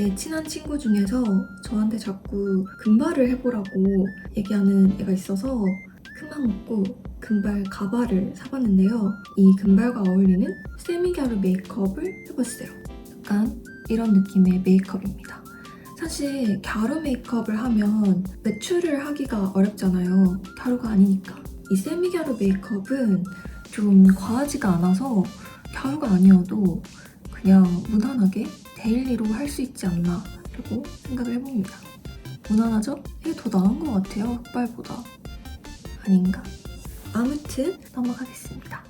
제 친한 친구 중에서 저한테 자꾸 금발을 해보라고 얘기하는 애가 있어서 큰맘 먹고 금발 가발을 사봤는데요. 이 금발과 어울리는 세미갸루 메이크업을 해봤어요. 약간 이런 느낌의 메이크업입니다. 사실 갸루 메이크업을 하면 외출을 하기가 어렵잖아요. 갸루가 아니니까. 이 세미갸루 메이크업은 좀 과하지가 않아서 갸루가 아니어도 그냥 무난하게 데일리로 할 수 있지 않나 라고 생각을 해봅니다. 무난하죠? 이게 더 나은 것 같아요, 흑발보다. 아닌가? 아무튼 넘어가겠습니다.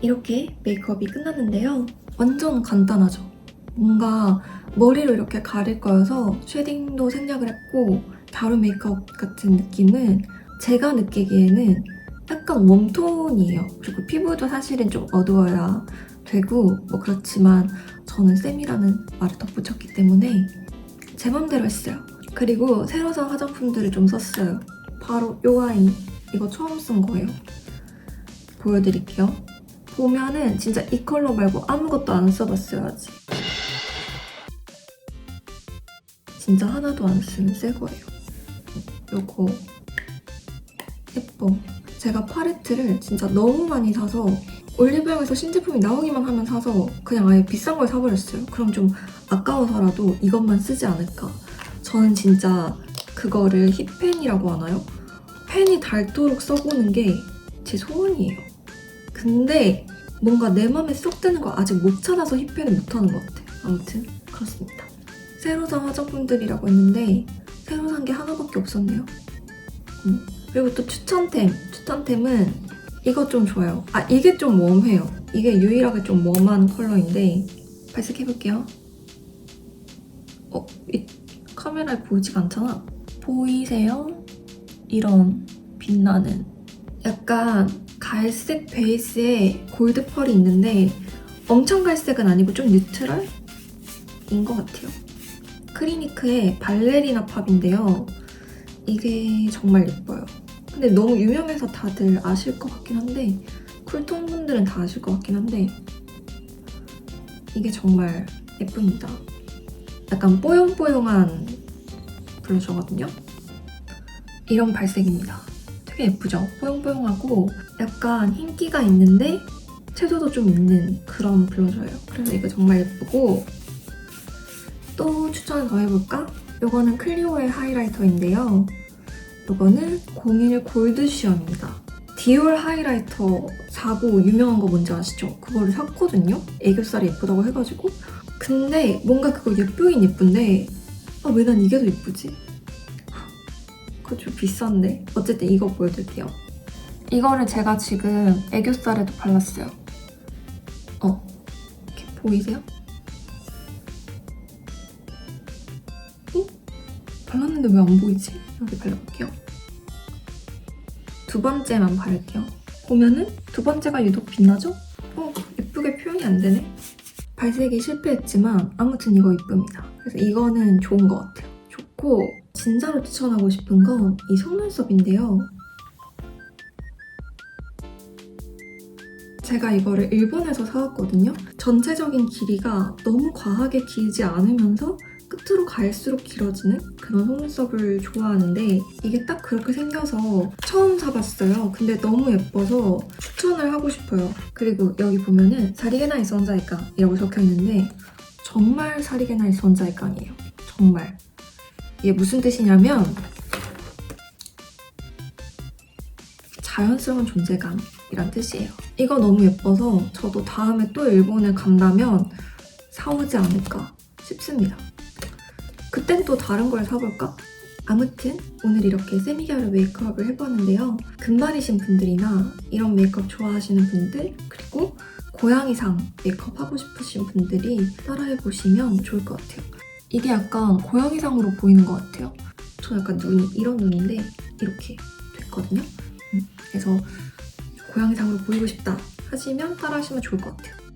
이렇게 메이크업이 끝났는데요. 완전 간단하죠? 뭔가 머리로 이렇게 가릴 거여서 쉐딩도 생략을 했고 가루 메이크업 같은 느낌은 제가 느끼기에는 약간 웜톤이에요. 그리고 피부도 사실은 좀 어두워야 되고 뭐 그렇지만 저는 쌤이라는 말을 덧붙였기 때문에 제 맘대로 했어요. 그리고 새로 산 화장품들을 좀 썼어요. 바로 요 아이 이거 처음 쓴 거예요. 보여드릴게요. 보면은 진짜 이 컬러 말고 아무것도 안 써봤어요 아직. 진짜 하나도 안 쓰는 새 거예요. 요거 예뻐. 제가 팔레트를 진짜 너무 많이 사서 올리브영에서 신제품이 나오기만 하면 사서 그냥 아예 비싼 걸 사버렸어요. 그럼 좀 아까워서라도 이것만 쓰지 않을까. 저는 진짜 그거를 힙펜이라고 하나요? 펜이 닳도록 써보는 게 제 소원이에요. 근데 뭔가 내 맘에 쏙 드는 거 아직 못 찾아서 힙펜을 못하는 것 같아요. 아무튼 그렇습니다. 새로 산 화장품들이라고 했는데 새로 산 게 하나밖에 없었네요. 음. 그리고 또 추천템. 추천템은 이거 좀 좋아요. 아 이게 좀 웜해요. 이게 유일하게 좀 웜한 컬러인데 발색해볼게요. 어? 이 카메라에 보이지가 않잖아. 보이세요? 이런 빛나는 약간 갈색 베이스에 골드 펄이 있는데 엄청 갈색은 아니고 좀 뉴트럴인 것 같아요. 크리니크의 발레리나 팝인데요. 이게 정말 예뻐요. 근데 너무 유명해서 다들 아실 것 같긴 한데 쿨톤 분들은 다 아실 것 같긴 한데 이게 정말 예쁩니다. 약간 뽀용뽀용한 블러셔거든요. 이런 발색입니다. 되게 예쁘죠? 뽀용뽀용하고 약간 흰기가 있는데 채도도 좀 있는 그런 블러셔예요. 그래서 이거 정말 예쁘고 또 추천을 더 해볼까? 이거는 클리오의 하이라이터인데요. 이거는 01 골드쉬어입니다. 디올 하이라이터 사고 유명한 거 뭔지 아시죠? 그거를 샀거든요? 애교살이 예쁘다고 해가지고 근데 뭔가 그거 예쁘긴 예쁜데 아 왜 난 이게 더 예쁘지? 그거 좀 비싼데 어쨌든 이거 보여드릴게요. 이거를 제가 지금 애교살에도 발랐어요. 어, 이렇게 보이세요? 어? 발랐는데 왜 안 보이지? 여기 발라볼게요. 두 번째만 바를게요. 보면은 두 번째가 유독 빛나죠? 어, 예쁘게 표현이 안 되네. 발색이 실패했지만 아무튼 이거 이쁩니다. 그래서 이거는 좋은 것 같아요. 좋고 진짜로 추천하고 싶은 건 이 속눈썹인데요. 제가 이거를 일본에서 사왔거든요. 전체적인 길이가 너무 과하게 길지 않으면서 끝으로 갈수록 길어지는 그런 속눈썹을 좋아하는데 이게 딱 그렇게 생겨서 처음 사봤어요. 근데 너무 예뻐서 추천을 하고 싶어요. 그리고 여기 보면은 사리게나 이 선자이까 이라고 적혀있는데 정말 사리게나 이 선자이까 아니에요. 정말. 이게 무슨 뜻이냐면 자연스러운 존재감이란 뜻이에요. 이거 너무 예뻐서 저도 다음에 또 일본에 간다면 사오지 않을까 싶습니다. 그땐 또 다른 걸 사볼까? 아무튼 오늘 이렇게 세미결 메이크업을 해봤는데요. 금발이신 분들이나 이런 메이크업 좋아하시는 분들 그리고 고양이상 메이크업 하고 싶으신 분들이 따라해보시면 좋을 것 같아요. 이게 약간 고양이상으로 보이는 것 같아요. 저 약간 눈이 이런 눈인데 이렇게 됐거든요. 음, 그래서 고양이상으로 보이고 싶다 하시면 따라하시면 좋을 것 같아요.